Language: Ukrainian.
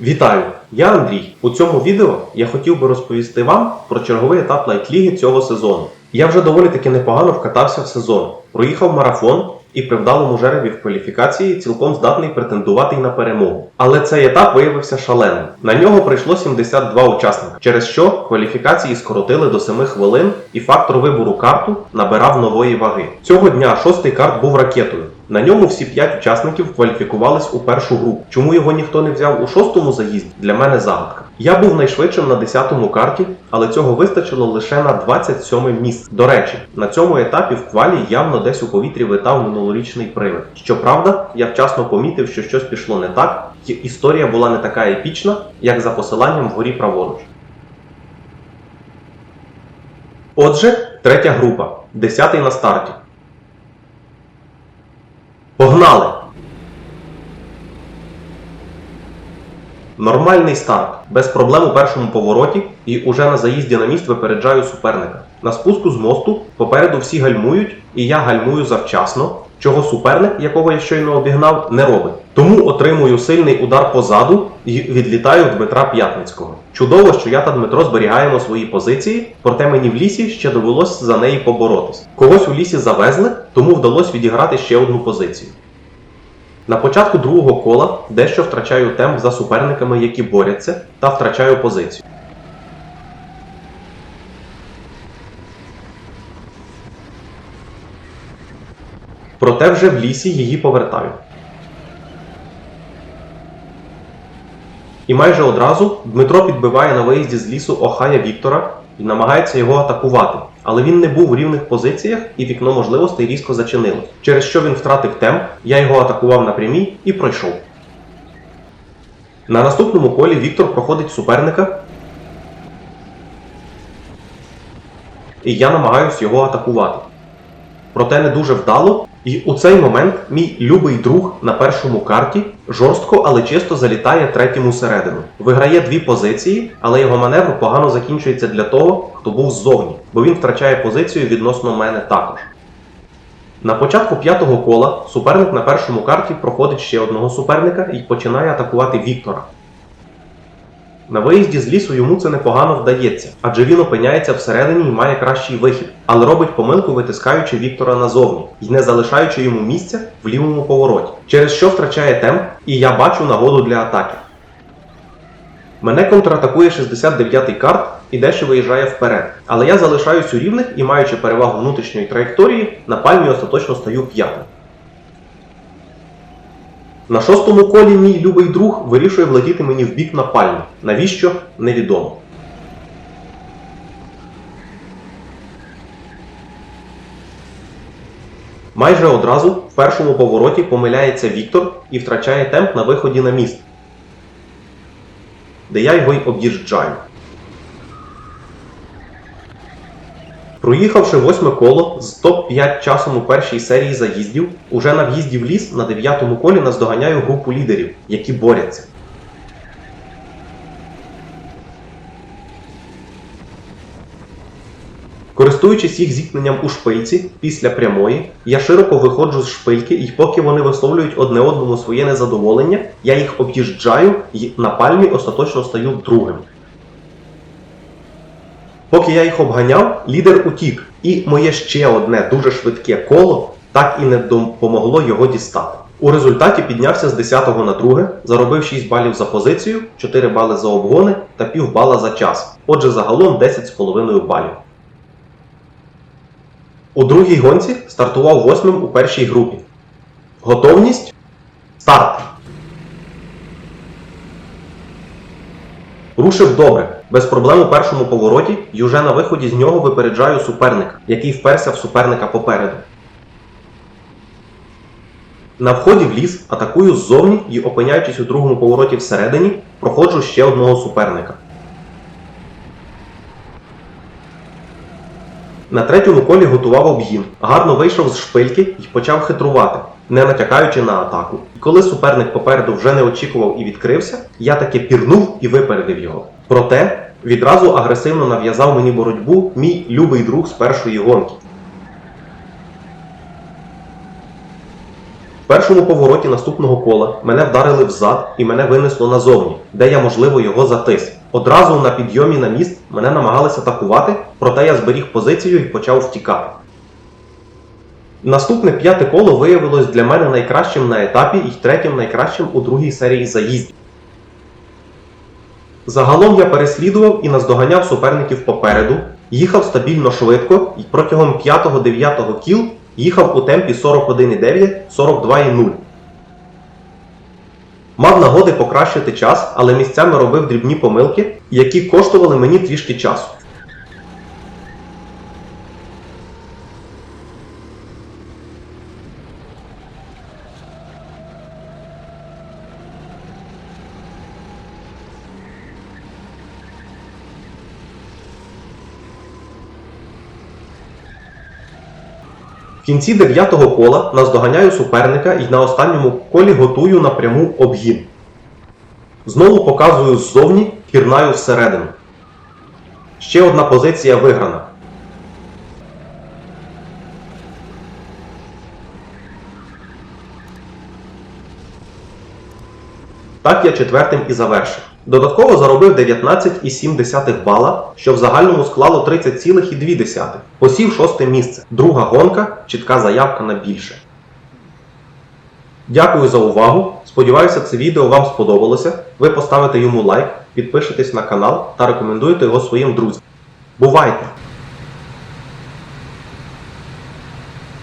Вітаю! Я Андрій. У цьому відео я хотів би розповісти вам про черговий етап лайт-ліги цього сезону. Я вже доволі таки непогано вкатався в сезон, проїхав марафон і при вдалому жеребі в кваліфікації цілком здатний претендувати й на перемогу. Але цей етап виявився шаленим. На нього прийшло 72 учасника, через що кваліфікації скоротили до 7 хвилин, і фактор вибору карту набирав нової ваги. Цього дня шостий карт був ракетою. На ньому всі 5 учасників кваліфікувались у першу групу. Чому його ніхто не взяв у шостому заїзді, для мене загадка. Я був найшвидшим на 10-му карті, але цього вистачило лише на 27 місце. До речі, на цьому етапі в квалі явно десь у повітрі витав минулорічний привид. Щоправда, я вчасно помітив, що щось пішло не так, і історія була не така епічна, як за посиланням вгорі праворуч. Отже, третя група, 10-й на старті. Погнали! Нормальний старт. Без проблем у першому повороті і уже на заїзді на міст випереджаю суперника. На спуску з мосту попереду всі гальмують, і я гальмую завчасно, чого суперник, якого я щойно обігнав, не робить. Тому отримую сильний удар позаду і відлітаю Дмитра П'ятницького. Чудово, що я та Дмитро зберігаємо свої позиції, проте мені в лісі ще довелось за неї поборотись. Когось у лісі завезли, тому вдалося відіграти ще одну позицію. На початку другого кола дещо втрачаю темп за суперниками, які борються, та втрачаю позицію. Проте вже в лісі її повертаю. І майже одразу Дмитро підбиває на виїзді з лісу Охая Віктора і намагається його атакувати. Але він не був у рівних позиціях і вікно можливостей різко зачинилось. Через що він втратив темп, я його атакував на прямій і пройшов. На наступному колі Віктор проходить суперника. І я намагаюсь його атакувати. Проте не дуже вдало, і у цей момент мій любий друг на першому карті жорстко, але чисто залітає третьому середину. Виграє дві позиції, але його маневр погано закінчується для того, хто був ззовні, бо він втрачає позицію відносно мене також. На початку п'ятого кола суперник на першому карті проходить ще одного суперника і починає атакувати Віктора. На виїзді з лісу йому це непогано вдається, адже він опиняється всередині і має кращий вихід, але робить помилку, витискаючи Віктора назовні і не залишаючи йому місця в лівому повороті, через що втрачає темп, і я бачу нагоду для атаки. Мене контратакує 69-й карт і дещо виїжджає вперед, але я залишаюсь у рівних і, маючи перевагу внутрішньої траєкторії, на пальмі остаточно стаю п'ятим. На шостому колі мій любий друг вирішує влетіти мені в бік на пальму. Навіщо? Невідомо. Майже одразу в першому повороті помиляється Віктор і втрачає темп на виході на міст, де я його й об'їжджаю. Проїхавши восьме коло з топ-5 часом у першій серії заїздів, уже на в'їзді в ліс на дев'ятому колі наздоганяю групу лідерів, які борються. Користуючись їх зіткненням у шпильці після прямої, я широко виходжу з шпильки, і поки вони висловлюють одне одному своє незадоволення, я їх об'їжджаю і на пальмі остаточно стаю другим. Поки я їх обганяв, лідер утік, і моє ще одне дуже швидке коло так і не допомогло його дістати. У результаті піднявся з 10 на 2, заробив 6 балів за позицію, 4 бали за обгони та пів бала за час. Отже, загалом 10,5 балів. У другій гонці стартував восьмим у першій групі. Готовність. Старт! Рушив добре. Без проблем у першому повороті і уже на виході з нього випереджаю суперника, який вперся в суперника попереду. На вході в ліс атакую ззовні і, опиняючись у другому повороті всередині, проходжу ще одного суперника. На третьому колі готував обгін, гарно вийшов з шпильки і почав хитрувати, не натякаючи на атаку. Коли суперник попереду вже не очікував і відкрився, я таки пірнув і випередив його. Проте відразу агресивно нав'язав мені боротьбу мій любий друг з першої гонки. В першому повороті наступного кола мене вдарили взад і мене винесло назовні, де я, можливо, його затис. Одразу на підйомі на міст мене намагалися атакувати, проте я зберіг позицію і почав втікати. Наступне п'яте коло виявилось для мене найкращим на етапі і третім найкращим у другій серії заїздів. Загалом я переслідував і наздоганяв суперників попереду, їхав стабільно швидко і протягом 5-9 кіл їхав у темпі 41,9, 42,0. Мав нагоди покращити час, але місцями робив дрібні помилки, які коштували мені трішки часу. В кінці дев'ятого кола наздоганяю суперника і на останньому колі готую напряму обгін. Знову показую ззовні, пірнаю всередину. Ще одна позиція виграна. Так я четвертим і завершив. Додатково заробив 19,7 бала, що в загальному склало 30,2. Посів шосте місце. Друга гонка, чітка заявка на більше. Дякую за увагу. Сподіваюся, це відео вам сподобалося. Ви поставите йому лайк, підпишетесь на канал та рекомендуєте його своїм друзям. Бувайте!